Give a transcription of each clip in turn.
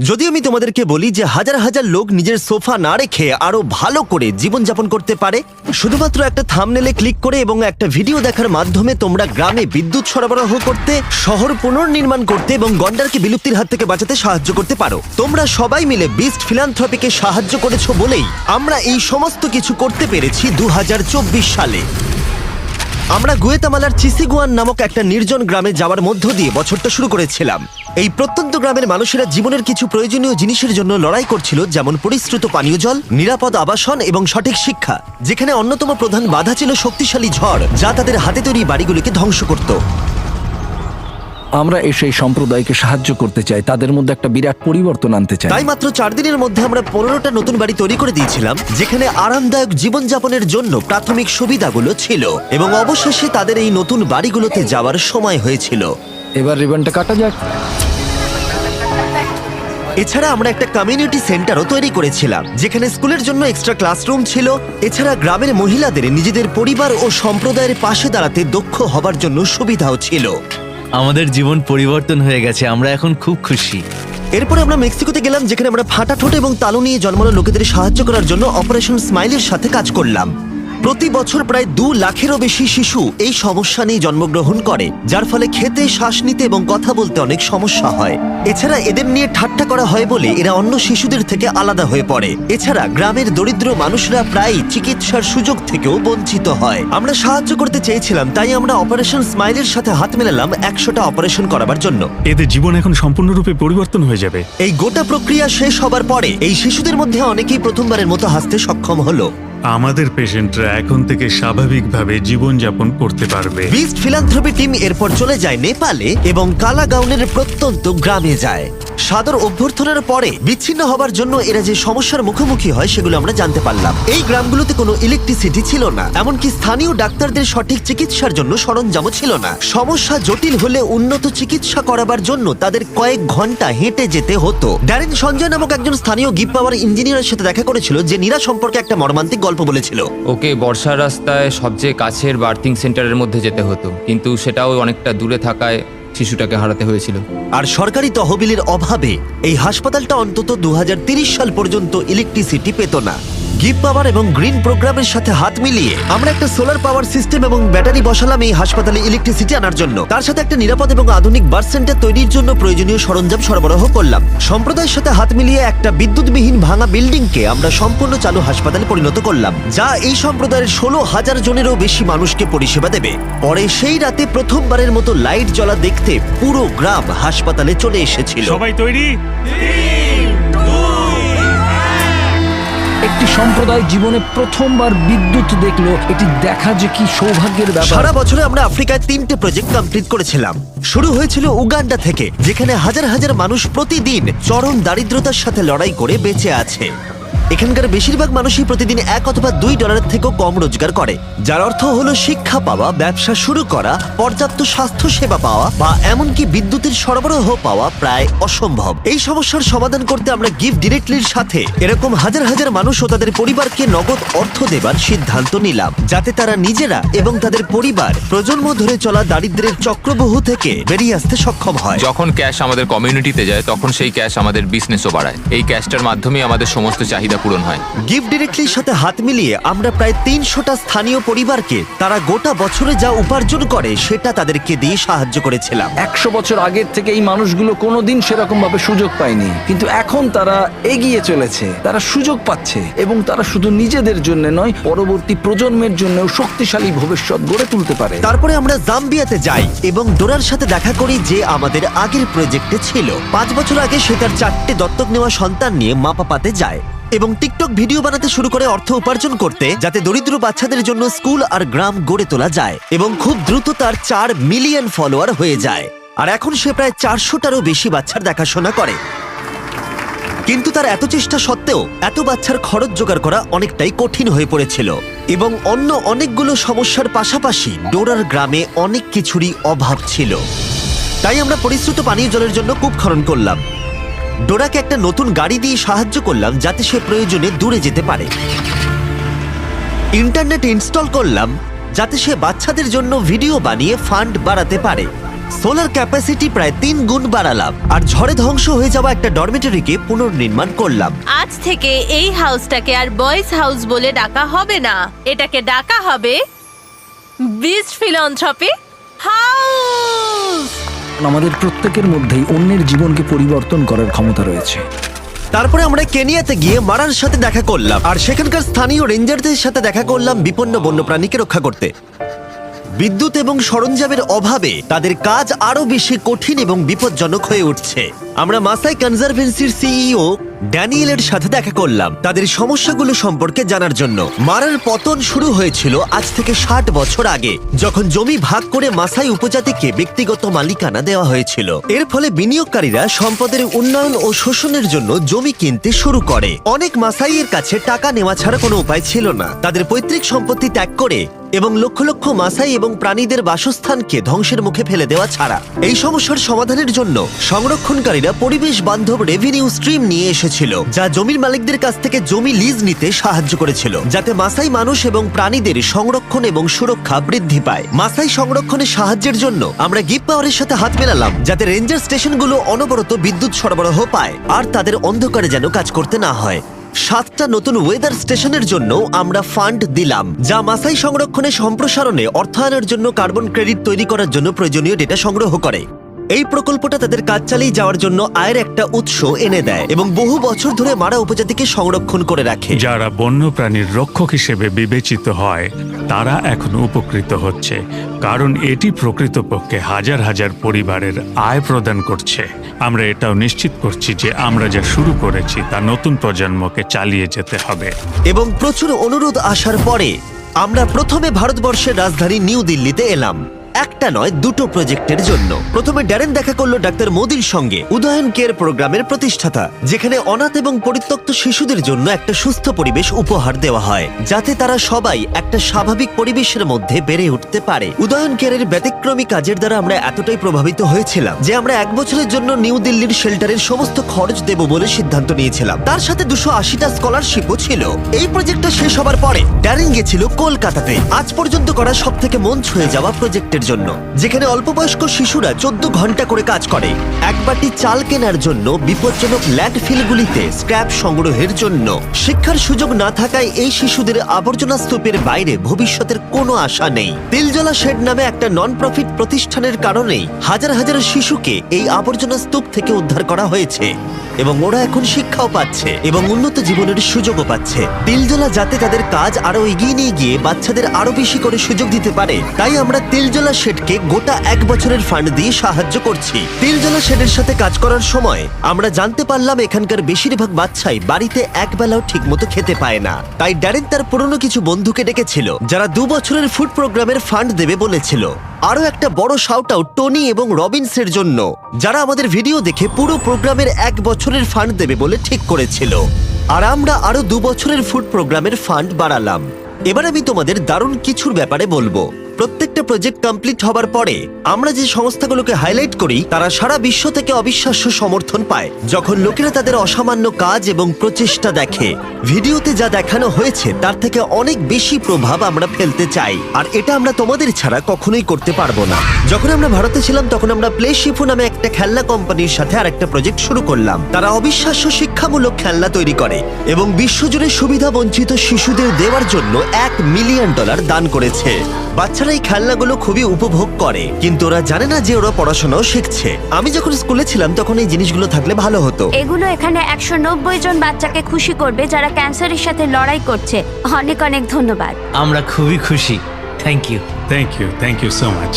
যদি আমি তোমাদেরকে বলি যে হাজার হাজার লোক নিজের সোফা না রেখে আরও ভালো করে জীবনযাপন করতে পারে, শুধুমাত্র একটা থামনেলে ক্লিক করে এবং একটা ভিডিও দেখার মাধ্যমে তোমরা গ্রামে বিদ্যুৎ সরবরাহ করতে, শহর পুনর্নির্মাণ করতে এবং গন্ডারকে বিলুপ্তির হাত থেকে বাঁচাতে সাহায্য করতে পারো। তোমরা সবাই মিলে বিস্ট ফিলান্থ্রপিকে সাহায্য করেছ বলেই আমরা এই সমস্ত কিছু করতে পেরেছি দু হাজার চব্বিশ সালে। আমরা গুয়েতামালার চিসিগুয়ান নামক একটা নির্জন গ্রামে যাওয়ার মধ্য দিয়ে বছরটা শুরু করেছিলাম। এই প্রত্যন্ত গ্রামের মানুষেরা জীবনের কিছু প্রয়োজনীয় জিনিসের জন্য লড়াই করছিল, যেমন পরিশ্রুত পানীয় জল, নিরাপদ আবাসন এবং সঠিক শিক্ষা, যেখানে অন্যতম প্রধান বাধা ছিল শক্তিশালী ঝড়, যা তাদের হাতে তৈরি বাড়িগুলিকে ধ্বংস করত। আমরা এসে এই সম্প্রদায়কে সাহায্য করতে চাই তাদের মধ্যে একটা বিরাট পরিবর্তন আনতে চাই। তাই মাত্র চার দিনের মধ্যে আমরা পনেরোটা নতুন বাড়ি তৈরি করে দিয়েছিলাম যেখানে আরামদায়ক জীবনযাপনের জন্য প্রাথমিক সুবিধাগুলো ছিল এবং অবশেষে তাদের এই নতুন বাড়িগুলোতে যাওয়ার সময় হয়েছিল। এবার রিবনটা কাটা যাক। এছাড়া আমরা একটা কমিউনিটি সেন্টারও তৈরি করেছিলাম যেখানে স্কুলের জন্য এক্সট্রা ক্লাসরুম ছিল। এছাড়া গ্রামের মহিলাদের নিজেদের পরিবার ও সম্প্রদায়ের পাশে দাঁড়াতে দক্ষ হবার জন্য সুবিধাও ছিল। আমাদের জীবন পরিবর্তন হয়ে গেছে, আমরা এখন খুব খুশি। এরপরে আমরা মেক্সিকোতে গেলাম, যেখানে আমরা ফাটা ঠোঁট এবং তালু নিয়ে জন্মানো লোকেদের সাহায্য করার জন্য অপারেশন স্মাইলের সাথে কাজ করলাম। প্রতি বছর প্রায় দু লাখেরও বেশি শিশু এই সমস্যা নিয়ে জন্মগ্রহণ করে যার ফলে খেতে শ্বাস নিতে এবং কথা বলতে অনেক সমস্যা হয়। এছাড়া এদের নিয়ে ঠাট্টা করা হয় বলে এরা অন্য শিশুদের থেকে আলাদা হয়ে পড়ে। এছাড়া গ্রামের দরিদ্র মানুষরা প্রায় চিকিৎসার সুযোগ থেকেও বঞ্চিত হয়। আমরা সাহায্য করতে চেয়েছিলাম তাই আমরা অপারেশন স্মাইলের সাথে হাত মেলালাম একশোটা অপারেশন করাবার জন্য। এদের জীবন এখন সম্পূর্ণরূপে পরিবর্তন হয়ে যাবে। এই গোটা প্রক্রিয়া শেষ হবার পরে এই শিশুদের মধ্যে অনেকেই প্রথমবারের মতো হাসতে সক্ষম হলো। আমাদের পেশেন্টরা এখন থেকে স্বাভাবিকভাবে জীবনযাপন করতে পারবে। বিস্ট ফিলান্থ্রপি টিম এরপর চলে যায় নেপালে এবং কালাগাউনের প্রত্যন্ত গ্রামে যায়। সাদর অভ্যর্থনার পরে বিচ্ছিন্ন হবার জন্য এরা যে সমস্যার মুখোমুখি হয় সেগুলো আমরা জানতে পারলাম। এই গ্রামগুলোতে কোনো ইলেকট্রিসিটি ছিল না, এমনকি স্থানীয় ডাক্তারদের সঠিক চিকিৎসার জন্য সরঞ্জামও ছিল না। সমস্যা জটিল হলে উন্নত চিকিৎসা করাবার জন্য তাদের কয়েক ঘণ্টা হেঁটে যেতে হতো। ড্যারেন সঞ্জয় নামক একজন স্থানীয় গিফট পাওয়ার ইঞ্জিনিয়ারের সাথে দেখা করেছিল যে নীরা সম্পর্কে একটা মর্মান্তিক গল্প বলেছিল। ওকে বর্ষার রাস্তায় সবচেয়ে কাছের বার্থিং সেন্টারের মধ্যে যেতে হতো কিন্তু সেটাও অনেকটা দূরে থাকায় শিশুটাকে হারাতে হয়েছিল। আর সরকারি তহবিলের অভাবে এই হাসপাতালটা অন্তত দু সাল পর্যন্ত ইলেকট্রিসিটি পেত না। গিফট পাওয়ার এবং গ্রিন প্রোগ্রামের সাথে হাত মিলিয়ে আমরা একটা সোলার পাওয়ার সিস্টেম এবং ব্যাটারি বসালাম এই হাসপাতালে ইলেকট্রিসিটি আনার জন্য। তার সাথে একটা নিরাপদ এবং আধুনিক বার্থ সেন্টার তৈরির জন্য প্রয়োজনীয় সরঞ্জাম সরবরাহ করলাম। সম্প্রদায়ের সাথে হাত মিলিয়ে একটা বিদ্যুৎবিহীন ভাঙা বিল্ডিংকে আমরা সম্পূর্ণ চালু হাসপাতালে পরিণত করলাম, যা এই সম্প্রদায়ের ষোলো হাজার জনেরও বেশি মানুষকে পরিষেবা দেবে। পরে সেই রাতে প্রথমবারের মতো লাইট জ্বলা দেখতে পুরো গ্রাম হাসপাতালে চলে এসেছিল। সবাই তৈরি? সম্প্রদায় জীবনে প্রথমবার বিদ্যুৎ দেখল, এটি দেখা যে কি সৌভাগ্যের ব্যাপার। সারা বছরে আমরা আফ্রিকায় তিনটে প্রজেক্ট কমপ্লিট করেছিলাম। শুরু হয়েছিল উগান্ডা থেকে, যেখানে হাজার হাজার মানুষ প্রতিদিন চরম দারিদ্রতার সাথে লড়াই করে বেঁচে আছে। এখানকার বেশিরভাগ মানুষই প্রতিদিন এক অথবা দুই ডলারের থেকেও কম রোজগার করে। যার অর্থ হলো শিক্ষা পাওয়া, ব্যবসা শুরু করা, পর্যাপ্ত স্বাস্থ্য সেবা পাওয়া বা এমনকি বিদ্যুতের সরবরাহ পাওয়া প্রায় অসম্ভব। এই সমস্যার সমাধান করতে আমরা গিফট ডিরেক্টলির সাথে এরকম হাজার হাজার মানুষ ও তাদের পরিবারকে নগদ অর্থ দেবার সিদ্ধান্ত নিলাম, যাতে তারা নিজেরা এবং তাদের পরিবার প্রজন্ম ধরে চলা দারিদ্র্যের চক্রবহু থেকে বেরিয়ে আসতে সক্ষম হয়। যখন ক্যাশ আমাদের কমিউনিটিতে যায়, তখন সেই ক্যাশ আমাদের বিজনেসও বাড়ায়। এই ক্যাশটার মাধ্যমে আমাদের সমস্ত চাহিদা পূরণ হয়। গিফট ডিরেক্টলির সাথে হাত মিলিয়ে আমরা প্রায় তিনশোটা স্থানীয় পরিবারকে তারা গোটা বছরে যা উপার্জন করে সেটা তাদেরকে দিয়ে সাহায্য করেছিলাম। একশো বছর আগের থেকে এই মানুষগুলো কোনোদিন সেরকম ভাবে সুযোগ পায়নি। কিন্তু এখন তারা এগিয়ে চলেছে তারা সুযোগ পাচ্ছে এবং তারা শুধু নিজেদের জন্য নয় পরবর্তী প্রজন্মের জন্যও শক্তিশালী ভবিষ্যৎ গড়ে তুলতে পারে। তারপরে আমরা জাম্বিয়াতে যাই এবং ডোরার সাথে দেখা করি যে আমাদের আগের প্রজেক্টে ছিল। পাঁচ বছর আগে সে তার চারটে দত্তক নেওয়া সন্তান নিয়ে মাপাপাতে যায়। এবং টিকটক ভিডিও বানাতে শুরু করে অর্থ উপার্জন করতে, যাতে দরিদ্র বাচ্চাদের জন্য স্কুল আর গ্রাম গড়ে তোলা যায় এবং খুব দ্রুত তার চার মিলিয়ন ফলোয়ার হয়ে যায়। আর এখন সে প্রায় চারশোটারও বেশি বাচ্চার দেখাশোনা করে। কিন্তু তার এত চেষ্টা সত্ত্বেও এত বাচ্চার খরচ জোগাড় করা অনেকটাই কঠিন হয়ে পড়েছিল এবং অন্য অনেকগুলো সমস্যার পাশাপাশি ডোরার গ্রামে অনেক কিছুরই অভাব ছিল। তাই আমরা পরিশ্রুত পানীয় জলের জন্য কূপ খনন করলাম। ডোরাকে একটা নতুন গাড়ি দিয়ে সাহায্য করলাম যাতে সে প্রয়োজনে দূরে যেতে পারে। ইন্টারনেট ইনস্টল করলাম যাতে সে বাচ্চাদের জন্য ভিডিও বানিয়ে ফান্ড বাড়াতে পারে। সোলার ক্যাপাসিটি প্রায় তিন গুণ বাড়ালাম আর ঝড়ে ধ্বংস হয়ে যাওয়া একটা ডরমেটরিকে পুনর্নির্মাণ করলাম। আজ থেকে এই হাউসটাকে আর বয়েজ হাউস বলে ডাকা হবে না। এটাকে ডাকা হবে বিস্ট ফিলন্থ্রপি হাউস! আমাদের প্রত্যেকের মধ্যেই অন্যের জীবনকে পরিবর্তন করার ক্ষমতা রয়েছে। তারপরে আমরা কেনিয়াতে গিয়ে মারার সাথে দেখা করলাম। আর সেখানকার স্থানীয় রেঞ্জারদের সাথে দেখা করলাম বিপন্ন বন্য প্রাণীকে রক্ষা করতে। বিদ্যুৎ এবং সরঞ্জামের অভাবে তাদের কাজ আরও বেশি কঠিন এবং বিপজ্জনক হয়ে উঠছে। আমরা মাসাই কনজারভেন্সির সিইও ড্যানিয়েলের সাথে দেখা করলাম তাদের সমস্যাগুলো সম্পর্কে জানার জন্য। মারার পতন শুরু হয়েছিল আজ থেকে ষাট বছর আগে, যখন জমি ভাগ করে মাসাই উপজাতিকে ব্যক্তিগত মালিকানা দেওয়া হয়েছিল। এর ফলে বিনিয়োগকারীরা সম্পদের উন্নয়ন ও শোষণের জন্য জমি কিনতে শুরু করে। অনেক মাসাইয়ের কাছে টাকা নেওয়া ছাড়া কোনো উপায় ছিল না। তাদের পৈতৃক সম্পত্তি ত্যাগ করে এবং লক্ষ লক্ষ মাসাই এবং প্রাণীদের বাসস্থানকে ধ্বংসের মুখে ফেলে দেওয়া ছাড়া। এই সমস্যার সমাধানের জন্য সংরক্ষণকারীরা পরিবেশ বান্ধব রেভিনিউ স্ট্রিম নিয়ে এসেছিল, যা জমির মালিকদের কাছ থেকে জমি লিজ নিতে সাহায্য করেছিল, যাতে মাসাই মানুষ এবং প্রাণীদের সংরক্ষণ এবং সুরক্ষা বৃদ্ধি পায়। মাসাই সংরক্ষণের সাহায্যের জন্য আমরা গিফট পাওয়ারের সাথে হাত মেলালাম, যাতে রেঞ্জার স্টেশনগুলো অনবরত বিদ্যুৎ সরবরাহ পায়, আর তাদের অন্ধকারে যেন কাজ করতে না হয়। সাতটা নতুন ওয়েদার স্টেশনের জন্য আমরা ফান্ড দিলাম, যা মাসাই সংরক্ষণে সম্প্রসারণে অর্থায়নের জন্য কার্বন ক্রেডিট তৈরি করার জন্য প্রয়োজনীয় ডেটা সংগ্রহ করে। এই প্রকল্পটা তাদের কাজ চালিয়ে যাওয়ার জন্য আয়ের একটা উৎস এনে দেয় এবং বহু বছর ধরে মারা উপজাতিকে সংরক্ষণ করে রাখে। যারা বন্যপ্রাণীর রক্ষক হিসেবে বিবেচিত হয় তারা এখন উপকৃত হচ্ছে কারণ এটি প্রকৃতপক্ষে হাজার হাজার পরিবারের আয় প্রদান করছে। আমরা এটাও নিশ্চিত করছি যে আমরা যা শুরু করেছি তা নতুন প্রজন্মকে চালিয়ে যেতে হবে। এবং প্রচুর অনুরোধ আসার পরে আমরা প্রথমে ভারতবর্ষের রাজধানী নিউ দিল্লিতে এলাম। একটা নয়, দুটো প্রজেক্টের জন্য। প্রথমে ড্যারেন দেখা করল ডাক্তার মোদির সঙ্গে, উদয়ন কেয়ার প্রোগ্রামের প্রতিষ্ঠাতা, যেখানে অনাথ এবং পরিত্যক্ত শিশুদের জন্য একটা সুস্থ পরিবেশ উপহার দেওয়া হয়, যাতে তারা সবাই একটা স্বাভাবিক পরিবেশের মধ্যে বেড়ে উঠতে পারে। উদয়ন কেয়ারের ব্যতিক্রমী কাজের দ্বারা আমরা এতটাই প্রভাবিত হয়েছিলাম যে আমরা এক বছরের জন্য নিউ দিল্লির শেল্টারের সমস্ত খরচ দেব বলে সিদ্ধান্ত নিয়েছিলাম। তার সাথে দুশো আশিটা স্কলারশিপও ছিল। এই প্রজেক্টটা শেষ হবার পরে, ড্যারেন গেছিল কলকাতাতে। আজ পর্যন্ত করা সব থেকে মন ছুঁয়ে যাওয়া প্রজেক্টের জন্য। যেখানে অল্পবয়স্ক শিশুরা চোদ্দ ঘণ্টা করে কাজ করে। এক বাটি চাল কেনার জন্য বিপজ্জনক ল্যান্ডফিলগুলিতে স্ক্র্যাপ সংগ্রহের জন্য। শিক্ষার সুযোগ না থাকায় এই শিশুদের আবর্জনা স্তূপের বাইরে ভবিষ্যতের কোনো আশা নেই। তিলজলা শেড নামে একটা নন প্রফিট প্রতিষ্ঠানের কারণেই হাজার হাজার শিশুকে এই আবর্জনা স্তূপ থেকে উদ্ধার করা হয়েছে। এবং ওরা এখন শিক্ষাও পাচ্ছে এবং উন্নত জীবনের সুযোগও পাচ্ছে। তিলজলা যাতে তাদের কাজ আরও এগিয়ে নিয়ে গিয়ে বাচ্চাদের আরও বেশি করে সুযোগ দিতে পারে, তাই আমরা তিলজলা শেডকে গোটা এক বছরের ফান্ড দিয়ে সাহায্য করছি। তিলজলা শেডের সাথে কাজ করার সময় আমরা জানতে পারলাম এখানকার বেশিরভাগ বাচ্চাই বাড়িতে একবেলাও ঠিকমতো খেতে পায় না। তাই ড্যারেন তার পুরনো কিছু বন্ধুকে ডেকেছিল, যারা দু বছরের ফুড প্রোগ্রামের ফান্ড দেবে বলেছিল। আরও একটা বড় শাউট আউট টনি এবং রবিনসের জন্য, যারা আমাদের ভিডিও দেখে পুরো প্রোগ্রামের এক বছরের ফান্ড দেবে বলে ঠিক করেছিল। আর আমরা আরও দু বছরের ফুড প্রোগ্রামের ফান্ড বাড়ালাম। এবার আমি তোমাদের দারুণ কিছুর ব্যাপারে বলব। প্রত্যেকটা প্রজেক্ট কমপ্লিট হবার পরে, আমরা যে সংস্থাগুলোকে হাইলাইট করি, তারা সারা বিশ্ব থেকে অবিশ্বাস্য সমর্থন পায়। যখন লোকেরা তাদের অসামান্য কাজ এবং প্রচেষ্টা দেখে, ভিডিওতে যা দেখানো হয়েছে, তার থেকে অনেক বেশি প্রভাব আমরা ফেলতে চাই। আর এটা আমরা তোমাদের ছাড়া কখনোই করতে পারব না। যখন আমরা ভারতে ছিলাম, তখন আমরা প্লে শিফু নামে একটা খেলনা কোম্পানির সাথে আর একটা প্রজেক্ট শুরু করলাম। তারা অবিশ্বাস্য শিক্ষামূলক খেলনা তৈরি করে এবং বিশ্বজুড়ে সুবিধা বঞ্চিত শিশুদের দেওয়ার জন্য এক মিলিয়ন ডলার দান করেছে। বাচ্চারা এই খেলনাগুলো খুবই উপভোগ করে। কিন্তু ওরা জানে না যে ওরা পড়াশোনাও শিখছে। আমি যখন স্কুলে ছিলাম তখন এই জিনিসগুলো থাকলে ভালো হতো। এগুলো এখানে একশো নব্বই জন বাচ্চাকে খুশি করবে যারা ক্যান্সারের সাথে লড়াই করছে। অনেক অনেক ধন্যবাদ। আমরা খুবই খুশি। Thank you thank you thank you so much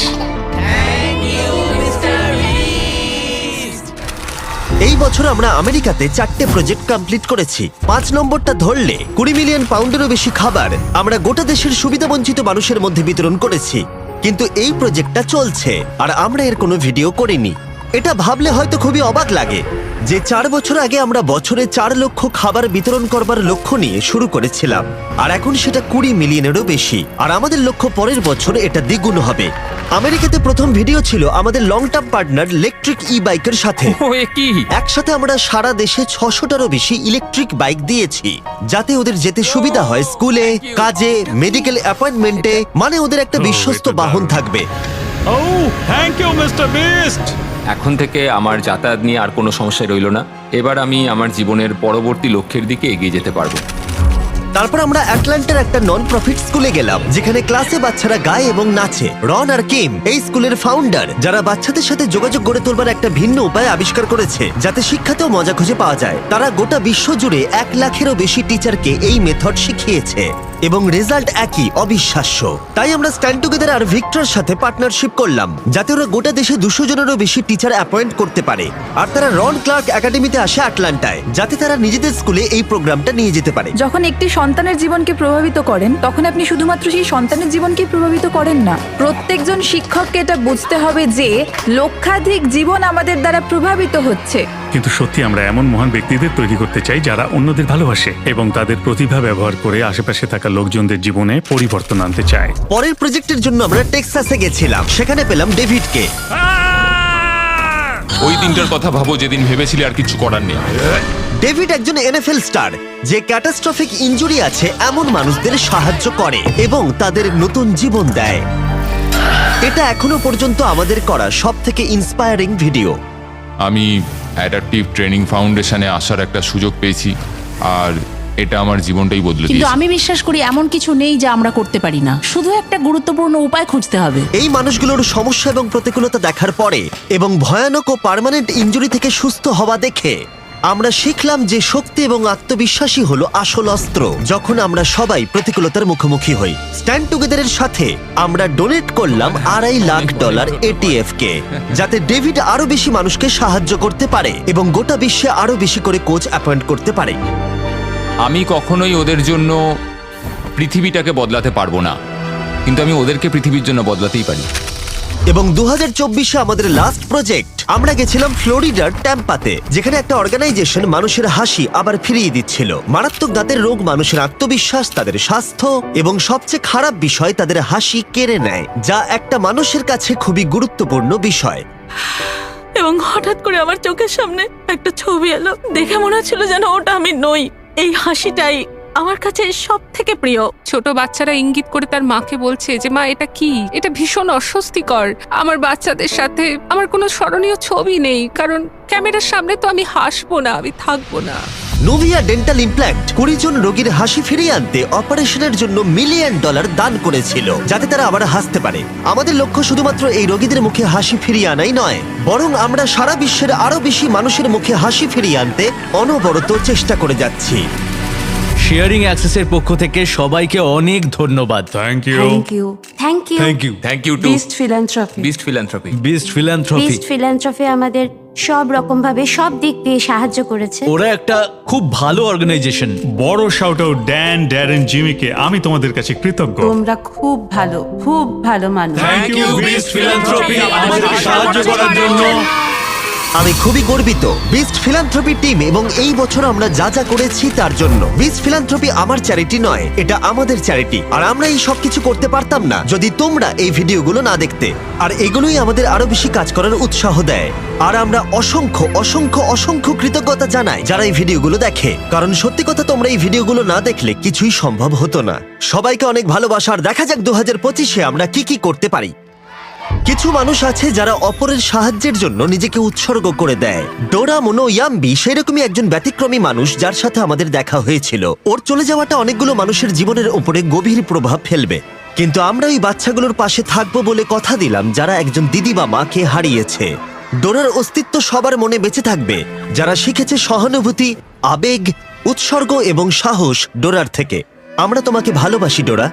এই বছর আমরা আমেরিকাতে চারটে প্রজেক্ট কমপ্লিট করেছি। পাঁচ নম্বরটা ধরলে কুড়ি মিলিয়ন পাউন্ডেরও বেশি খাবার আমরা গোটা দেশের সুবিধাবঞ্চিত মানুষের মধ্যে বিতরণ করেছি। কিন্তু এই প্রজেক্টটা চলছে আর আমরা এর কোনো ভিডিও করিনি। এটা ভাবলে হয়তো খুবই অবাক লাগে যে চার বছর আগে আমরা বছরে চার লক্ষ খাবার বিতরণ করবার লক্ষ্য নিয়ে শুরু করেছিলাম। আর এখন সেটা কুড়ি মিলিয়নেরও বেশি। আর আমাদের লক্ষ্য পরের বছর এটা দ্বিগুণ হবে। আমেরিকাতে প্রথম ভিডিও ছিল আমাদের long term partner electric e বাইকের সাথে কি? একসাথে আমরা সারা দেশে ছশোটারও বেশি ইলেকট্রিক বাইক দিয়েছি যাতে ওদের যেতে সুবিধা হয় স্কুলে কাজে মেডিকেল অ্যাপয়েন্টমেন্টে মানে ওদের একটা বিশ্বস্ত বাহন থাকবে। ও থ্যাংক ইউ মিস্টার বিস্ট এখন থেকে আমার যাতায়াত নিয়ে আর কোনো সমস্যা রইল না। এবার আমি আমার জীবনের পরবর্তী লক্ষ্যের দিকে এগিয়ে যেতে পারব। তারপর আমরা অ্যাটলান্টার একটা নন প্রফিট স্কুলে গেলাম যেখানে ক্লাসে বাচ্চারা গায় এবং নাচে। রন আর কিম এই স্কুলের ফাউন্ডার যারা বাচ্চাদের সাথে যোগাযোগ গড়ে তোলবার একটা ভিন্ন উপায় আবিষ্কার করেছে যাতে শিক্ষাতেও মজা খুঁজে পাওয়া যায়। তারা গোটা বিশ্ব জুড়ে এক লাখেরও বেশি টিচারকে এই মেথড শিখিয়েছে। এবং রেজাল্ট একই অবিশ্বাস্য। তাই আমরা স্ট্যান্ড টুগেদার আর ভিক্টর সাথে পার্টনারশিপ করলাম যাতে ওরা গোটা দেশে দুশো জনেরও বেশি টিচার অ্যাপয়েন্ট করতে পারে। আর তারা রন ক্লার্ক একাডেমিতে আসে আটলান্টায় যাতে তারা নিজেদের স্কুলে এই প্রোগ্রামটা নিয়ে যেতে পারে। যখন একটি সন্তানের জীবনকে প্রভাবিত করেন তখন আপনি শুধুমাত্র সেই সন্তানের জীবনকে প্রভাবিত করেন না প্রত্যেকজন শিক্ষককে এটা বুঝতে হবে যে লক্ষাধিক জীবন আমাদের দ্বারা প্রভাবিত হচ্ছে। কিন্তু সত্যি আমরা এমন মহান ব্যক্তিদের তৈরি করতে চাই যারা অন্যদের ভালোবাসে এবং তাদের প্রতিভা ব্যবহার করে আশেপাশে থাকা লোকজনদের জীবনে পরিবর্তন আনতে চায়। পরের প্রজেক্টের জন্য আমরা টেক্সাসে গেছিলাম। সেখানে পেলাম ডেভিডকে। ওই দিনটার কথা ভাবো যেদিন ভেবেছিলে আর কিছু করার নেই। ডেভিড একজন এনএফএল স্টার যে ক্যাটাস্ট্রফিক ইনজুরি আছে এমন মানুষদের সাহায্য করে এবং তাদের নতুন জীবন দেয়। এটা এখনও পর্যন্ত আমাদের করা সব থেকে ইন্সপায়ারিং ভিডিও আমি অ্যাডাপটিভ ট্রেনিং ফাউন্ডেশনে আসার একটা সুযোগ পেয়েছি আর এটা আমার জীবনটাই বদলে কিন্তু দিয়েছে। আমি বিশ্বাস করি এমন কিছু নেই যা আমরা করতে পারি না। শুধু একটা গুরুত্বপূর্ণ উপায় খুঁজতে হবে। এই মানুষগুলোর সমস্যা এবং প্রতিকূলতা দেখার পরে এবং ভয়ানক ও পার্মানেন্ট ইঞ্জুরি থেকে সুস্থ হওয়া দেখে আমরা শিখলাম যে শক্তি এবং আত্মবিশ্বাসী হলো আসল অস্ত্র যখন আমরা সবাই প্রতিকূলতার মুখোমুখি হই। স্ট্যান্ড টুগেদারের সাথে আমরা ডোনেট করলাম আড়াই লাখ ডলার এটিএফ কে যাতে ডেভিড আরও বেশি মানুষকে সাহায্য করতে পারে এবং গোটা বিশ্বে আরও বেশি করে কোচ অ্যাপয়েন্ট করতে পারে। আমি কখনোই ওদের জন্য পৃথিবীটাকে বদলাতে পারব না। কিন্তু আমি ওদেরকে পৃথিবীর জন্য বদলাতেই পারি। এবং দু হাজার চব্বিশে আমাদের লাস্ট প্রজেক্ট আমরা গেছিলাম ফ্লোরিডার ট্যাম্পাতে যেখানে একটা অর্গানাইজেশন মানুষের হাসি আবার ফিরিয়ে দিচ্ছিল। মারাত্মক দাঁতের রোগ মানুষের আত্মবিশ্বাস তাদের স্বাস্থ্য এবং সবচেয়ে খারাপ বিষয় তাদের হাসি কেড়ে নেয় যা একটা মানুষের কাছে খুবই গুরুত্বপূর্ণ বিষয়। এবং হঠাৎ করে আমার চোখের সামনে একটা ছবি এলো। দেখে মনে হচ্ছিল যেন ওটা আমি নই। এই হাসিটাই আমার কাছে সব থেকে প্রিয়। ছোট বাচ্চারা ইঙ্গিত করে তার মাকে বলছে যে, মা, এটা কি? এটা ভীষণ অস্বস্তিকর। আমার বাচ্চাদের সাথে আমার কোনো স্মরণীয় ছবি নেই, কারণ ক্যামেরার সামনে তো আমি হাসবো না, আমি থাকব না। নোভিয়া ডেন্টাল ইমপ্ল্যান্ট কুড়ি জন রোগীর হাসি ফিরিয়ে আনতে অপারেশনের জন্য মিলিয়ন ডলার দান করেছিল, যাতে তারা আবার হাসতে পারে। আমাদের লক্ষ্য শুধুমাত্র এই রোগীদের মুখে হাসি ফিরিয়ে আনাই নয়, বরং আমরা সারা বিশ্বের আরও বেশি মানুষের মুখে হাসি ফিরিয়ে আনতে অনবরত চেষ্টা করে যাচ্ছি। শেয়ারিং অ্যাক্সেসের পক্ষ থেকে সবাইকে অনেক ধন্যবাদ। Thank you thank you thank you thank you thank you to philanthropy Beast philanthropy Beast philanthropy Beast philanthropy আমাদের সব রকম ভাবে সব দিক দিয়ে সাহায্য করেছে। ওরা একটা খুব ভালো অর্গানাইজেশন বড় শাউট আউট ড্যান ড্যারেন জিমিকে আমি তোমাদের কাছে কৃতজ্ঞ। তোমরা খুব ভালো খুব ভালো মানুষ। থ্যাংক ইউ বিস্ট ফিলান্থ্রপি আমাদেরকে সাহায্য করার জন্য আমি খুবই গর্বিত। বিস্ট ফিলান্থ্রপি টিম এবং এই বছর আমরা যা যা করেছি তার জন্য। বিস্ট ফিলান্থ্রপি আমার চ্যারিটি নয়, এটা আমাদের চ্যারিটি আর আমরা এই সব কিছু করতে পারতাম না, যদি তোমরা এই ভিডিওগুলো না দেখতে। আর এগুলোই আমাদের আরও বেশি কাজ করার উৎসাহ দেয়। আর আমরা অসংখ্য অসংখ্য অসংখ্য কৃতজ্ঞতা জানাই যারা এই ভিডিওগুলো দেখে। কারণ সত্যি কথা, তোমরা এই ভিডিওগুলো না দেখলে কিছুই সম্ভব হতো না। সবাইকে অনেক ভালোবাসার দেখা যাক দু হাজার পঁচিশে আমরা কি কি করতে পারি। কিছু মানুষ আছে যারা অপরের সাহায্যের জন্য নিজেকে উৎসর্গ করে দেয়। ডোরা মোনো ইয়াম্বি সেরকমই একজন ব্যতিক্রমী মানুষ যার সাথে আমাদের দেখা হয়েছিল। ওর চলে যাওয়াটা অনেকগুলো মানুষের জীবনের উপরে গভীর প্রভাব ফেলবে। কিন্তু আমরা ওই বাচ্চাগুলোর পাশে থাকব বলে কথা দিলাম, যারা একজন দিদি বা মাকে হারিয়েছে। ডোরার অস্তিত্ব সবার মনে বেঁচে থাকবে। যারা শিখেছে সহানুভূতি, আবেগ, উৎসর্গ এবং সাহস ডোরার থেকে। আমরা তোমাকে ভালোবাসি, ডোরা।